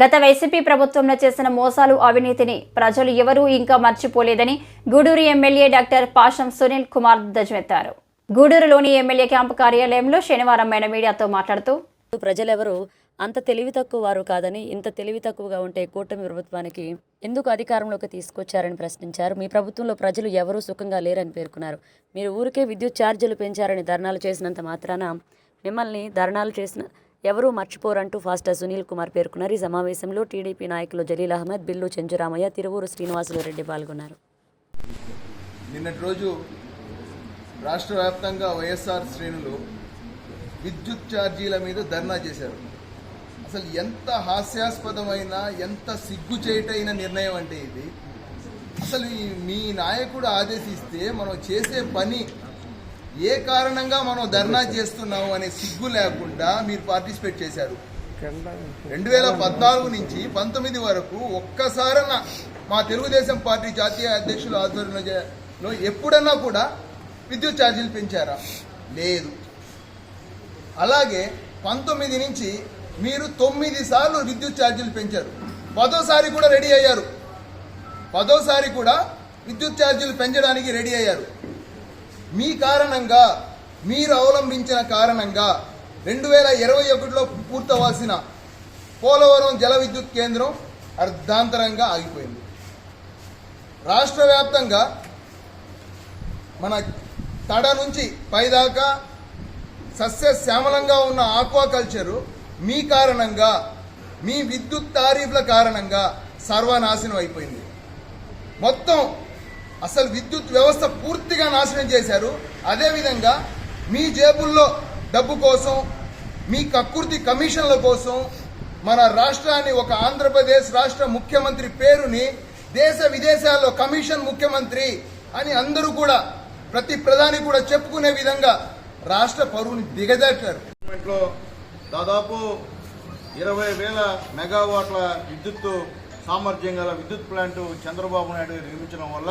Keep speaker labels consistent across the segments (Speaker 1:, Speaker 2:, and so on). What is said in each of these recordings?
Speaker 1: గత వైసీపీ ప్రభుత్వంలో చేసిన మోసాలు అవినీతిని ప్రజలు ఎవరూ ఇంకా మర్చిపోలేదని గూడూరు ఎమ్మెల్యే డాక్టర్ పాషం సునీల్ కుమార్ ధ్వజమెత్తారు. గూడూరులోని ఎమ్మెల్యే క్యాంపు కార్యాలయంలో శనివారం ఆయన మీడియాతో మాట్లాడుతూ
Speaker 2: ప్రజలెవరూ అంత తెలివి తక్కువ వారు కాదని ఇంత తెలివి తక్కువగా ఉంటే కూటమి ప్రభుత్వానికి ఎందుకు అధికారంలోకి తీసుకొచ్చారని ప్రశ్నించారు. మీ ప్రభుత్వంలో ప్రజలు ఎవరూ సుఖంగా లేరని పేర్కొన్నారు. మీరు ఊరికే విద్యుత్ ఛార్జీలు పెంచారని ధర్నాలు చేసినంత మాత్రాన మిమ్మల్ని ధర్నాలు చేసిన ఎవరూ మర్చిపోరంటూ ఫాస్టర్ సునీల్ కుమార్ పేర్కొన్నారు. ఈ సమావేశంలో టీడీపీ నాయకులు జలీల్ అహ్మద్ బిల్లు చెంచురామయ్య తిరువూరు శ్రీనివాసులు రెడ్డి పాల్గొన్నారు.
Speaker 3: నిన్నటి రోజు రాష్ట్ర వ్యాప్తంగా వైఎస్ఆర్ శ్రేణులు విద్యుత్ ఛార్జీల మీద ధర్నా చేశారు. అసలు ఎంత హాస్యాస్పదమైన ఎంత సిగ్గుచేటైన నిర్ణయం అంటే ఇది. అసలు మీ నాయకుడు ఆదేశిస్తే మనం చేసే పని ఏ కారణంగా మనం ధర్నా చేస్తున్నాము అనే సిగ్గు లేకుండా మీరు పార్టిసిపేట్ చేశారు. రెండు వేల పద్నాలుగు నుంచి పంతొమ్మిది వరకు ఒక్కసారన్నా మా తెలుగుదేశం పార్టీ జాతీయ అధ్యక్షుల ఆధ్వర్యంలో ఎప్పుడన్నా కూడా విద్యుత్ ఛార్జీలు పెంచారా? లేదు. అలాగే పంతొమ్మిది నుంచి మీరు తొమ్మిది సార్లు విద్యుత్ ఛార్జీలు పెంచారు. పదోసారి కూడా రెడీ అయ్యారు. పదోసారి కూడా విద్యుత్ ఛార్జీలు పెంచడానికి రెడీ అయ్యారు. మీ కారణంగా మీరు అవలంబించిన కారణంగా రెండు వేల ఇరవై ఒకటిలో పూర్తవలసిన పోలవరం జల విద్యుత్ కేంద్రం అర్ధాంతరంగా ఆగిపోయింది. రాష్ట్ర వ్యాప్తంగా మన తడ నుంచి పైదాకా సస్య శ్యామలంగా ఉన్న ఆక్వాకల్చరు మీ కారణంగా మీ విద్యుత్ తారీఫ్ల కారణంగా సర్వనాశనం అయిపోయింది. మొత్తం అసలు విద్యుత్ వ్యవస్థ పూర్తిగా నాశనం చేశారు. అదేవిధంగా మీ జేబుల్లో డబ్బు కోసం మీ కక్కుర్తి కమిషన్ల కోసం మన రాష్ట్రాన్ని ఒక ఆంధ్రప్రదేశ్ రాష్ట్ర ముఖ్యమంత్రి పేరుని దేశ విదేశాల్లో కమిషన్ ముఖ్యమంత్రి అని అందరూ కూడా ప్రతి ప్రధాని కూడా చెప్పుకునే విధంగా రాష్ట్ర పరువుని దిగజార్చారు.
Speaker 4: గవర్నమెంట్లో దాదాపు ఇరవై వేల మెగావాట్ల విద్యుత్ సామర్థ్యం గల విద్యుత్ ప్లాంట్ చంద్రబాబు నాయుడు నిర్మించడం వల్ల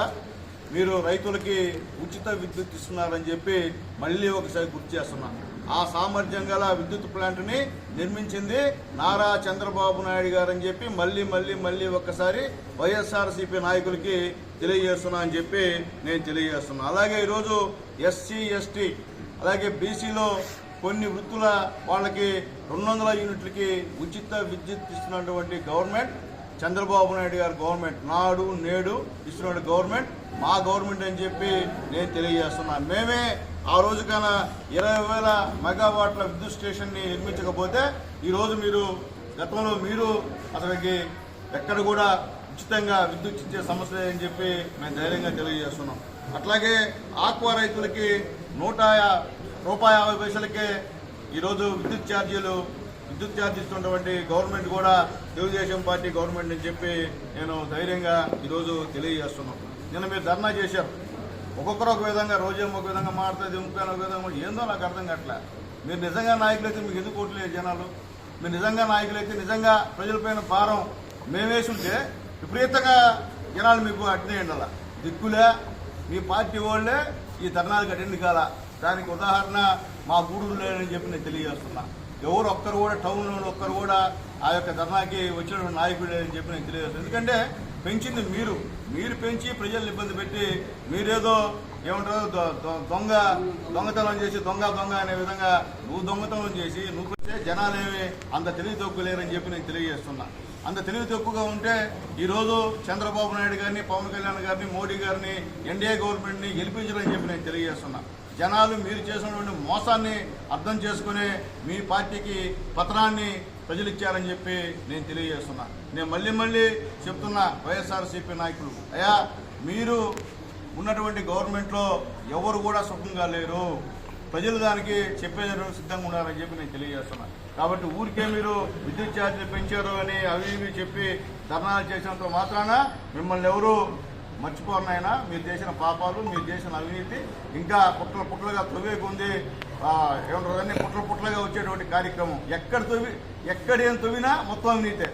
Speaker 4: మీరు రైతులకి ఉచిత విద్యుత్ ఇస్తున్నారని చెప్పి మళ్ళీ ఒకసారి గుర్తు చేస్తున్నా. ఆ సామర్థ్యం గల విద్యుత్ ప్లాంట్ని నిర్మించింది నారా చంద్రబాబు నాయుడు గారు అని చెప్పి మళ్ళీ మళ్ళీ మళ్ళీ ఒక్కసారి వైఎస్ఆర్సీపీ నాయకులకి తెలియజేస్తున్నా అని చెప్పి నేను తెలియజేస్తున్నా. అలాగే ఈరోజు ఎస్సీ ఎస్టీ అలాగే బీసీలో కొన్ని వృత్తుల వాళ్ళకి రెండు వందల యూనిట్లకి ఉచిత విద్యుత్ ఇస్తున్నటువంటి గవర్నమెంట్ చంద్రబాబు నాయుడు గారి గవర్నమెంట్ నాడు నేడు ఇస్తున్న గవర్నమెంట్ మా గవర్నమెంట్ అని చెప్పి నేను తెలియజేస్తున్నా. మేమే ఆ రోజు కన్నా ఇరవై వేల మెగావాట్ల విద్యుత్ స్టేషన్ని నిర్మించకపోతే ఈరోజు మీరు గతంలో మీరు అతనికి ఎక్కడ కూడా ఉచితంగా విద్యుత్ ఇచ్చే సమస్య లేదని చెప్పి మేము ధైర్యంగా తెలియజేస్తున్నాం. అట్లాగే ఆక్వా రైతులకి నూట రూపాయి యాభై పైసలకే ఈరోజు విద్యుత్ ఛార్జీలు విద్యుత్ ఛార్జ్ ఇస్తున్నటువంటి గవర్నమెంట్ కూడా తెలుగుదేశం పార్టీ గవర్నమెంట్ అని చెప్పి నేను ధైర్యంగా ఈరోజు తెలియజేస్తున్నాను నిన్న మీరు ధర్నా చేశారు. ఒక్కొక్కరు ఒక విధంగా రోజేమో ఒక విధంగా మారుతుంది ఇంకొక ఒక విధంగా ఏందో నాకు అర్థం కావట్లే. మీరు నిజంగా నాయకులైతే మీకు ఎందుకు ఓట్లేదు జనాలు? మీరు నిజంగా నాయకులైతే నిజంగా ప్రజలపైన భారం మేమేసి ఉంటే విపరీతంగా జనాలు మీకు అట్నేయండి అలా దిక్కులే. మీ పార్టీ వాళ్ళే ఈ ధర్నాలకు అటెండ్ కాల? దానికి ఉదాహరణ మా గూడూరు లేదని చెప్పి నేను తెలియజేస్తున్నా. ఎవరు ఒక్కరు కూడా టౌన్లో ఒక్కరు కూడా ఆ యొక్క ధర్నాకి వచ్చినటువంటి నాయకుడు అని చెప్పి నేను తెలియదు. ఎందుకంటే పెంచింది మీరు. మీరు పెంచి ప్రజలను ఇబ్బంది పెట్టి మీరేదో ఏమంటారు దొంగ దొంగతనం చేసి దొంగ దొంగ అనే విధంగా నువ్వు దొంగతనం చేసి నువ్వు వస్తే జనాలేమి అంత తెలివి తక్కువలేరని చెప్పి నేను తెలియజేస్తున్నా. అంత తెలివి తక్కువగా ఉంటే ఈరోజు చంద్రబాబు నాయుడు గారిని పవన్ కళ్యాణ్ గారిని మోడీ గారిని ఎన్డీఏ గవర్నమెంట్ని గెలిపించడం చెప్పి నేను తెలియజేస్తున్నా. జనాలు మీరు చేసినటువంటి మోసాన్ని అర్థం చేసుకునే మీ పార్టీకి పత్రాన్ని ప్రజలు ఇచ్చారని చెప్పి నేను తెలియజేస్తున్నా. నేను మళ్ళీ మళ్ళీ చెప్తున్నా వైఎస్ఆర్సీపీ నాయకులు అయ్యా మీరు ఉన్నటువంటి గవర్నమెంట్లో ఎవరు కూడా సుఖంగా లేరు. ప్రజలు దానికి చెప్పేదానికి సిద్ధంగా ఉన్నారని చెప్పి నేను తెలియజేస్తున్నా. కాబట్టి ఊరికే మీరు విద్యుత్ ఛార్జీలు పెంచారు అని అవి ఇవి చెప్పి ధర్నాలు చేసినంత మాత్రాన మిమ్మల్ని ఎవరు మర్చిపోనైనా మీరు చేసిన పాపాలు మీరు చేసిన అవినీతి ఇంకా పుట్ల పుట్లగా తొవ్వేకుంది ఆ, ఏమంటారు పుట్ల పుట్లగా వచ్చేటువంటి కార్యక్రమం. ఎక్కడ తొవి ఎక్కడ ఏం తొవినా మొత్తం అవినీతే.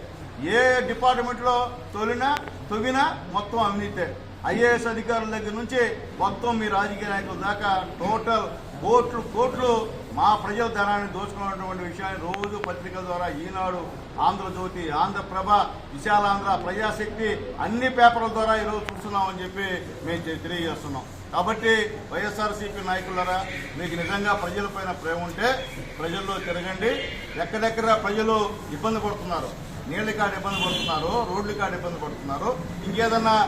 Speaker 4: ఏ డిపార్ట్మెంట్లో తొలినా తొవినా మొత్తం అవినీతే. ఐఏఎస్ అధికారుల దగ్గర నుంచి మొత్తం మీ రాజకీయ నాయకుల దాకా టోటల్ కోట్లు కోట్లు మా ప్రజల ధనాన్ని దోచుకున్నటువంటి విషయాన్ని రోజు పత్రికల ద్వారా ఈనాడు ఆంధ్రజ్యోతి ఆంధ్రప్రభ విశాలాంధ్ర ప్రజాశక్తి అన్ని పేపర్ల ద్వారా ఈరోజు చూస్తున్నామని చెప్పి మేము తెలియజేస్తున్నాం. కాబట్టి వైఎస్ఆర్సీపీ నాయకులారా మీకు నిజంగా ప్రజలపైన ప్రేమ ఉంటే ప్రజల్లో తిరగండి. ఎక్కడెక్కడ ప్రజలు ఇబ్బంది పడుతున్నారు నీళ్ళ కాడ ఇబ్బంది పడుతున్నారు రోడ్ల కాడ ఇబ్బంది పడుతున్నారు ఇంకేదన్నా